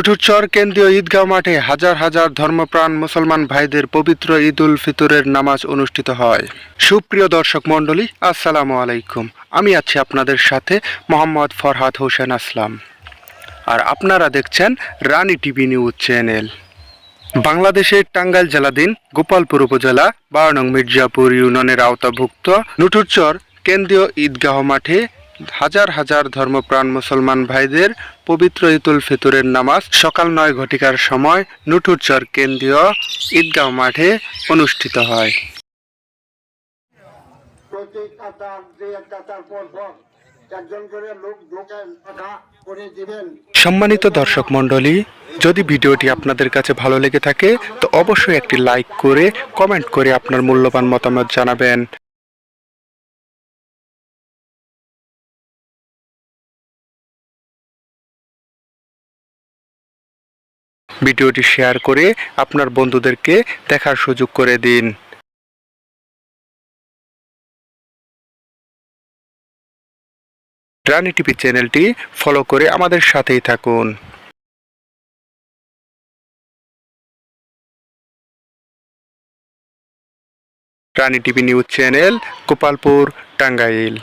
নুঠুরচর কেন্দ্রীয় ঈদগাহ মাঠে হাজার হাজার ধর্মপ্রাণ মুসলমান ভাইদের পবিত্র ঈদ উল ফিতরের নামাজ অনুষ্ঠিত হয়। সুপ্রিয় দর্শক মণ্ডলী, আসসালামু আলাইকুম। আমি আছি আপনাদের সাথে মোহাম্মদ ফরহাদ হোসেন আসলাম। আর আপনারা দেখছেন রানী টিভি নিউজ চ্যানেল। বাংলাদেশের টাঙ্গাইল জেলাধীন গোপালপুর উপজেলা বারো নং মির্জাপুর ইউনিয়নের আওতাভুক্ত নুঠুরচর কেন্দ্রীয় ঈদগাহ মাঠে হাজার হাজার ধর্মপ্রাণ মুসলমান ভাইদের পবিত্র ইতুল ফিতরের নামাজ সকাল নয় ঘটিকার সময় নুঠুরচর কেন্দ্রীয় ঈদগাহ মাঠে অনুষ্ঠিত হয়। সম্মানিত দর্শক মণ্ডলী যদি ভিডিওটি আপনাদের কাছে ভালো লেগে থাকে তো অবশ্যই একটি লাইক করে কমেন্ট করে আপনার মূল্যবান মতামত জানাবেন। ভিডিওটি শেয়ার করে আপনার বন্ধুদেরকে দেখার সুযোগ করে দিন। রানি টিভি চ্যানেলটি ফলো করে আমাদের সাথেই থাকুন। Rani TV news channel, Gopalpur, Tangail.